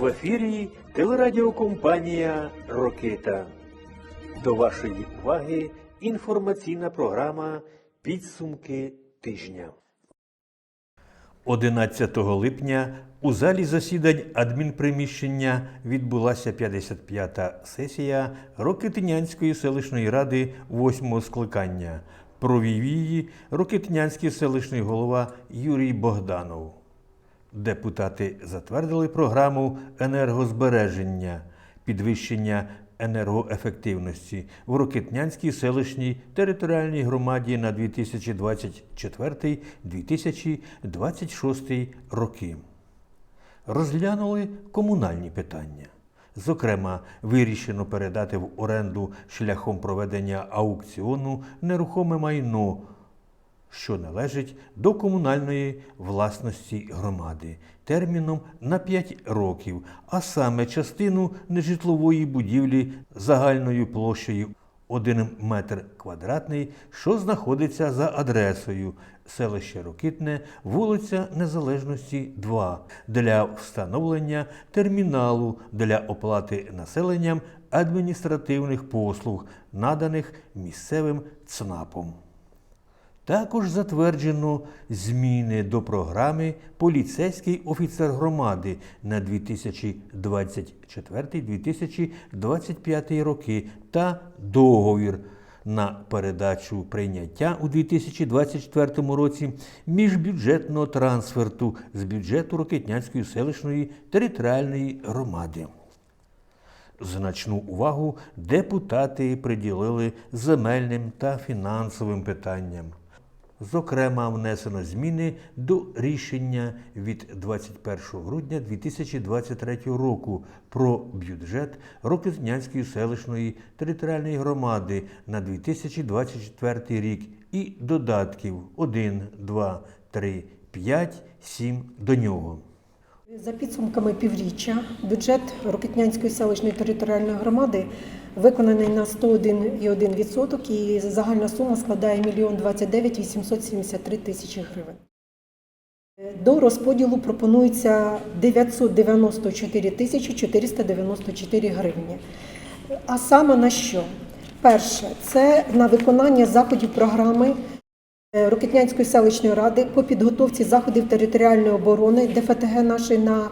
В ефірі телерадіокомпанія Рокита. До вашої уваги інформаційна програма Підсумки тижня. 11 липня у залі засідань адмінприміщення відбулася 55-та сесія Рокитинянської селищної ради 8-го скликання. Провів її Рокитинянський селищний голова Юрій Богданов. Депутати затвердили програму енергозбереження, підвищення енергоефективності в Рокитнянській селищній територіальній громаді на 2024-2026 роки. Розглянули комунальні питання. Зокрема, вирішено передати в оренду шляхом проведення аукціону нерухоме майно що належить до комунальної власності громади терміном на 5 років, а саме частину нежитлової будівлі загальною площею 1 метр квадратний, що знаходиться за адресою селище Рокитне, вулиця Незалежності 2 для встановлення терміналу для оплати населенням адміністративних послуг, наданих місцевим ЦНАПом. Також затверджено зміни до програми Поліцейський офіцер громади на 2024-2025 роки та договір на передачу прийняття у 2024 році міжбюджетного трансферту з бюджету Рокитнянської селищної територіальної громади. Значну увагу депутати приділили земельним та фінансовим питанням. Зокрема, внесено зміни до рішення від 21 грудня 2023 року про бюджет Рокизнянської селищної територіальної громади на 2024 рік і додатків 1, 2, 3, 5, 7 до нього. За підсумками півріччя бюджет Рокетнянської селищної територіальної громади виконаний на 101,1% і загальна сума складає 1 29 873 тисячі гривень. До розподілу пропонується 994 тисячі 494 гривні. А саме на що? Перше, це на виконання заходів програми Рокетнянської селищної ради по підготовці заходів територіальної оборони ДФТГ нашої на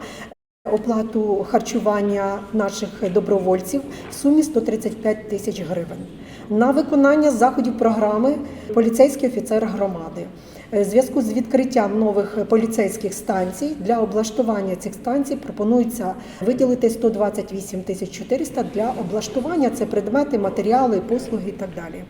оплату харчування наших добровольців в сумі 135 тисяч гривень. На виконання заходів програми поліцейський офіцер громади. Е, зв'язку з відкриттям нових поліцейських станцій для облаштування цих станцій пропонується виділити 128 тисяч 400 для облаштування. Це предмети, матеріали, послуги і так далі.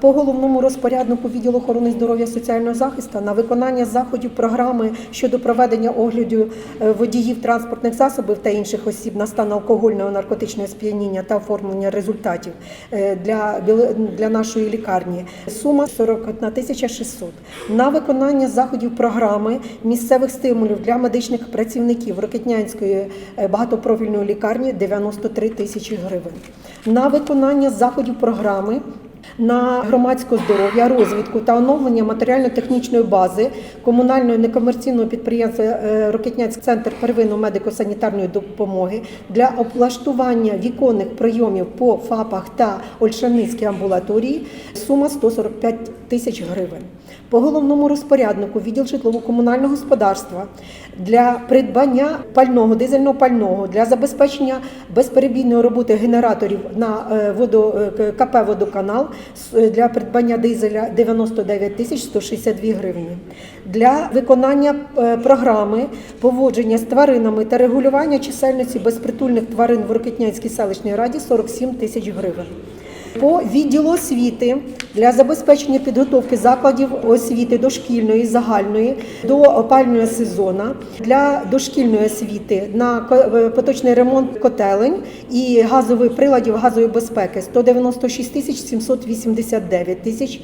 По головному розпоряднику відділу охорони здоров'я соціального захисту на виконання заходів програми щодо проведення огляду е, водіїв транспортних засобів та інших осіб на стан алкогольного наркотичного сп'яніння та оформлення результатів е, для, для нашої лікарні. Сума 41 тисяча 600. На виконання заходів програми місцевих стимулів для медичних працівників Рокетнянської е, багатопрофільної лікарні 93 тисячі гривень. На виконання заходів програми на громадське здоров'я, розвитку та оновлення матеріально-технічної бази комунального некомерційного підприємства е, Рокетняцький центр первинної медико-санітарної допомоги для облаштування віконних прийомів по ФАПах та Ольшаницькій амбулаторії сума 145 тисяч гривень. По головному розпоряднику відділ житлово-комунального господарства для придбання пального, дизельного пального для забезпечення безперебійної роботи генераторів на е, водо, е, КП «Водоканал» е, для придбання дизеля 99 тисяч 162 гривні. Для виконання програми поводження з тваринами та регулювання чисельності безпритульних тварин в Рокетнянській селищній раді 47 тисяч гривень. По відділу освіти для забезпечення підготовки закладів освіти дошкільної, загальної до опального сезону для дошкільної освіти на е, поточний ремонт котелень і газових приладів газової безпеки 196 тисяч 789 тисяч.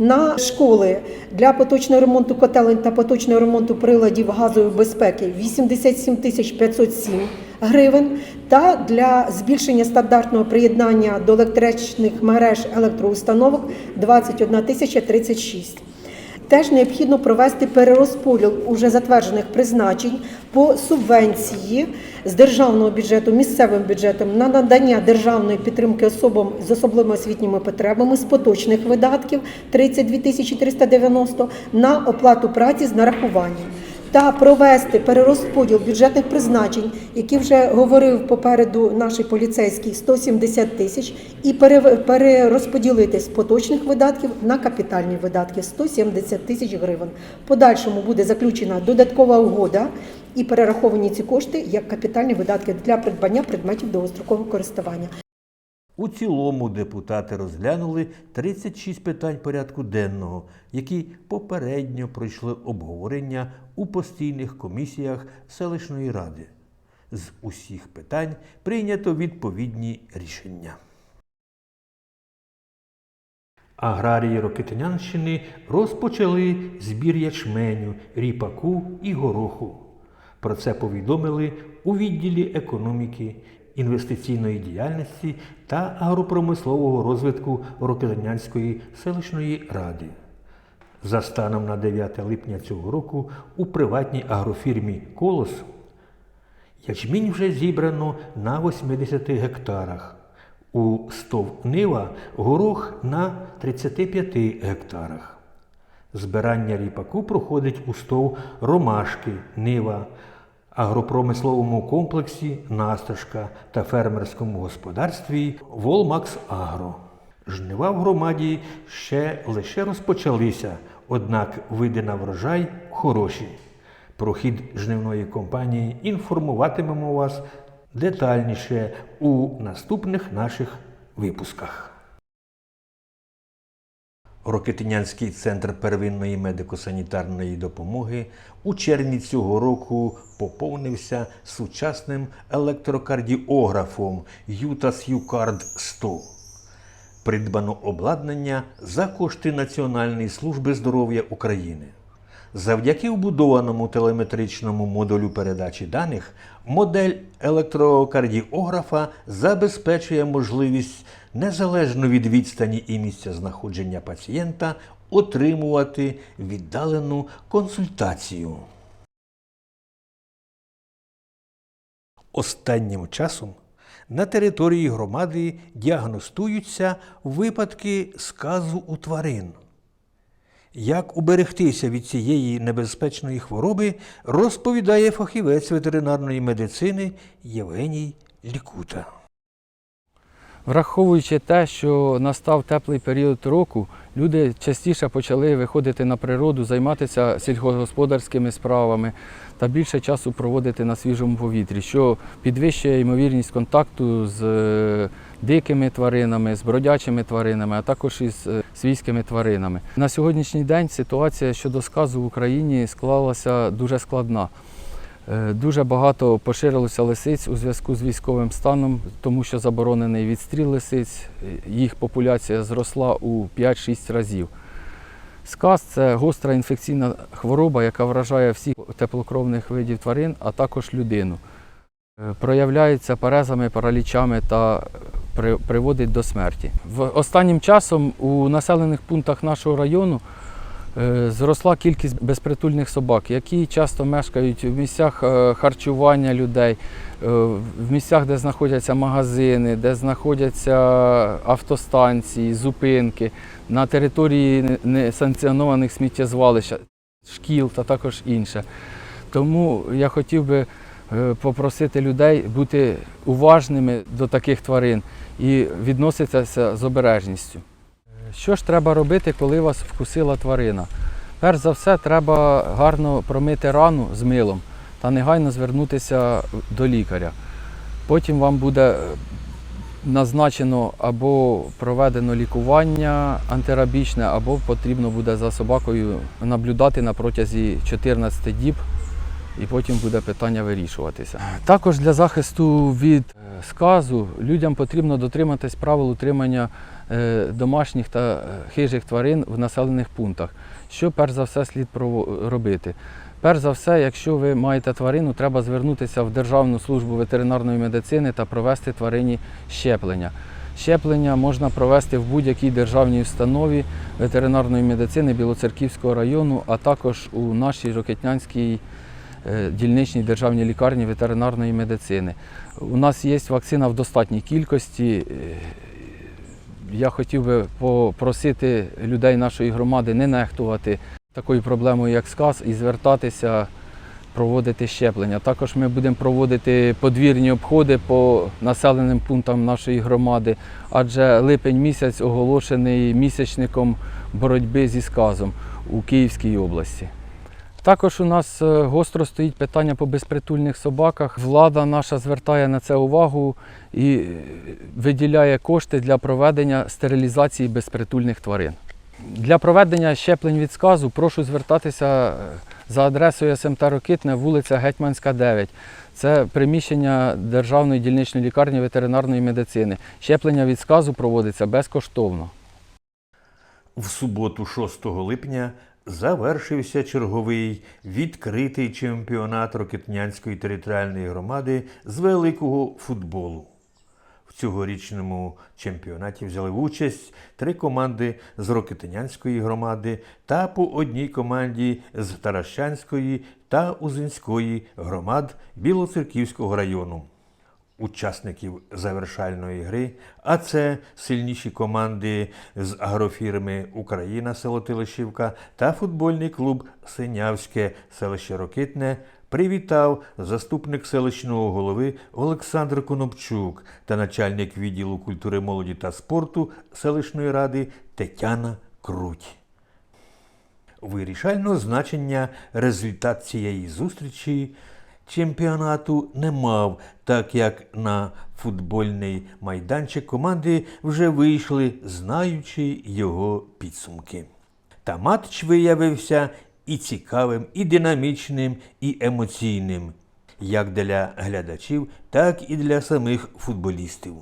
На школи для поточного ремонту котелень та поточного ремонту приладів газової безпеки 87 тисяч 507 гривень та для збільшення стандартного приєднання до електричних мереж електроустановок 21 тисяча 36. Теж необхідно провести перерозподіл уже затверджених призначень по субвенції з державного бюджету місцевим бюджетом на надання державної підтримки особам з особливими освітніми потребами з поточних видатків 32 тисячі 390 на оплату праці з нарахуванням та провести перерозподіл бюджетних призначень, які вже говорив попереду наш поліцейський 170 тисяч, і перерозподілити з поточних видатків на капітальні видатки 170 тисяч гривень. Подальшому буде заключена додаткова угода і перераховані ці кошти як капітальні видатки для придбання предметів довгострокового користування. У цілому депутати розглянули 36 питань порядку денного, які попередньо пройшли обговорення у постійних комісіях селищної ради. З усіх питань прийнято відповідні рішення. Аграрії Рокитинянщини розпочали збір ячменю, ріпаку і гороху. Про це повідомили у відділі економіки, інвестиційної діяльності та агропромислового розвитку Рокитинянської селищної ради. За станом на 9 липня цього року у приватній агрофірмі Колос Ячмінь вже зібрано на 80 гектарах. У стов нива горох на 35 гектарах. Збирання ріпаку проходить у стов ромашки, нива, агропромисловому комплексі Насташка та фермерському господарстві Волмакс Агро. Жнива в громаді ще лише розпочалися, однак види на врожай хороші. Про хід жнивної кампанії інформуватимемо вас детальніше у наступних наших випусках. Рокитинянський центр первинної медико-санітарної допомоги у червні цього року поповнився сучасним електрокардіографом Ютас Юкард 100. Придбано обладнання за кошти Національної служби здоров'я України. Завдяки вбудованому телеметричному модулю передачі даних, модель електрокардіографа забезпечує можливість незалежно від відстані і місця знаходження пацієнта отримувати віддалену консультацію. Останнім часом на території громади діагностуються випадки сказу у тварин. Як уберегтися від цієї небезпечної хвороби, розповідає фахівець ветеринарної медицини Євгеній Лікута. Враховуючи те, що настав теплий період року, люди частіше почали виходити на природу, займатися сільськогосподарськими справами та більше часу проводити на свіжому повітрі, що підвищує ймовірність контакту з е, дикими тваринами, з бродячими тваринами, а також із е, свійськими тваринами. На сьогоднішній день ситуація щодо сказу в Україні склалася дуже складна. Е, Дуже багато поширилося лисиць у зв'язку з військовим станом, тому що заборонений відстріл лисиць. Е, Їх популяція зросла у 5-6 разів. Сказ це гостра інфекційна хвороба, яка вражає всіх теплокровних видів тварин, а також людину. Е, Проявляється перезами, паралічами та приводить до смерті. В останнім часом у населених пунктах нашого району Е, Зросла кількість безпритульних собак, які часто мешкають в місцях е, харчування людей, е, в місцях, де знаходяться магазини, де знаходяться автостанції, зупинки, на території не- несанкціонованих сміттєзвалищ, шкіл та також інше. Тому я хотів би е, попросити людей бути уважними до таких тварин і відноситися з обережністю. Що ж треба робити, коли вас вкусила тварина? Перш за все, треба гарно промити рану з милом та негайно звернутися до лікаря. Потім вам буде е, назначено або проведено лікування антирабічне, або потрібно буде за собакою наблюдати на протязі 14 діб, і потім буде питання вирішуватися. Також для захисту від е, сказу людям потрібно дотриматись правил утримання е, домашніх та е, хижих тварин в населених пунктах. Що перш за все слід робити? Перш за все, якщо ви маєте тварину, треба звернутися в Державну службу ветеринарної медицини та провести тварині щеплення. Щеплення можна провести в будь-якій державній установі ветеринарної медицини Білоцерківського району, а також у нашій Рокетнянській дільничній державній лікарні ветеринарної медицини. У нас є вакцина в достатній кількості. Е, Я хотів би попросити людей нашої громади не нехтувати такою проблемою, як сказ, і звертатися, проводити щеплення. Також ми будемо проводити подвірні обходи по населеним пунктам нашої громади, адже липень місяць оголошений місячником боротьби зі сказом у Київській області. Також у нас е, гостро стоїть питання по безпритульних собаках. Влада наша звертає на це увагу і е, виділяє кошти для проведення стерилізації безпритульних тварин. Для проведення щеплень від сказу прошу звертатися е, за адресою СМТ Рокитне, вулиця Гетьманська, 9. Це приміщення Державної дільничної лікарні ветеринарної медицини. Щеплення від сказу проводиться безкоштовно. В суботу, 6 липня, завершився черговий відкритий чемпіонат Рокетнянської територіальної громади з великого футболу. В цьогорічному чемпіонаті взяли участь три команди з Рокетнянської громади та по одній команді з Таращанської та Узинської громад Білоцерківського району учасників завершальної гри, а це сильніші команди з агрофірми Україна село Тилишівка та футбольний клуб Синявське селище Рокитне. Привітав заступник селищного голови Олександр Конопчук та начальник відділу культури молоді та спорту селищної ради Тетяна Круть. Вирішального значення результат цієї зустрічі чемпіонату не мав, так як на футбольний майданчик команди вже вийшли, знаючи його підсумки. Та матч виявився і цікавим, і динамічним, і емоційним, як для глядачів, так і для самих футболістів.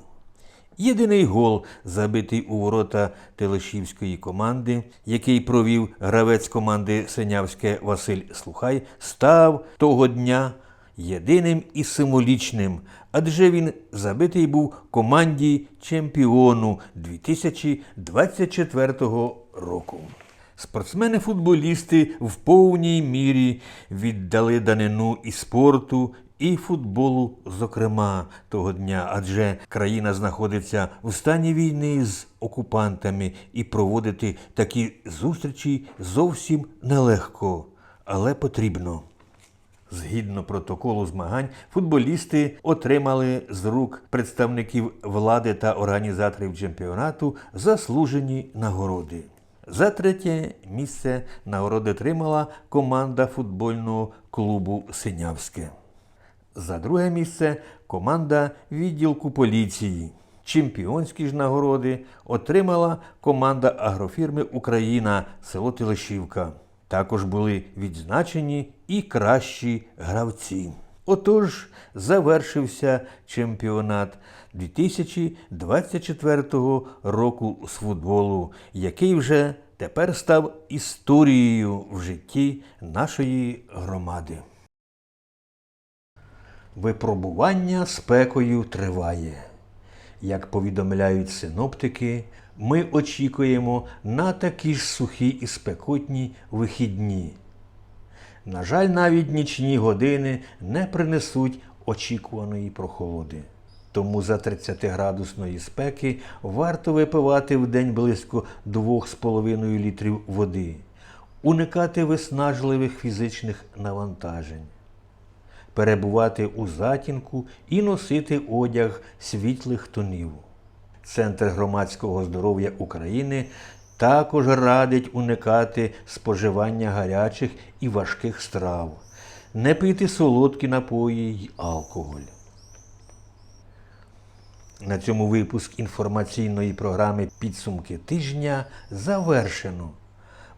Єдиний гол, забитий у ворота Телешівської команди, який провів гравець команди Синявське Василь Слухай, став того дня єдиним і символічним, адже він забитий був команді чемпіону 2024 року. Спортсмени-футболісти в повній мірі віддали данину і спорту, і футболу, зокрема, того дня, адже країна знаходиться в стані війни з окупантами, і проводити такі зустрічі зовсім нелегко, але потрібно. Згідно протоколу змагань, футболісти отримали з рук представників влади та організаторів чемпіонату заслужені нагороди. За третє місце нагороди отримала команда футбольного клубу Синявське. За друге місце команда відділку поліції. Чемпіонські ж нагороди отримала команда агрофірми Україна село Телешівка. Також були відзначені і кращі гравці. Отож, завершився чемпіонат 2024 року з футболу, який вже тепер став історією в житті нашої громади. Випробування спекою триває. Як повідомляють синоптики, ми очікуємо на такі ж сухі і спекотні вихідні. На жаль, навіть нічні години не принесуть очікуваної прохолоди. Тому за 30-градусної спеки варто випивати в день близько 2,5 літрів води, уникати виснажливих фізичних навантажень перебувати у затінку і носити одяг світлих тонів. Центр громадського здоров'я України також радить уникати споживання гарячих і важких страв, не пити солодкі напої й алкоголь. На цьому випуск інформаційної програми Підсумки тижня завершено.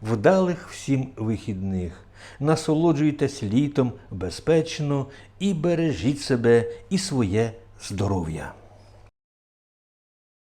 Вдалих всім вихідних. Насолоджуйтесь літом безпечно і бережіть себе і своє здоров'я.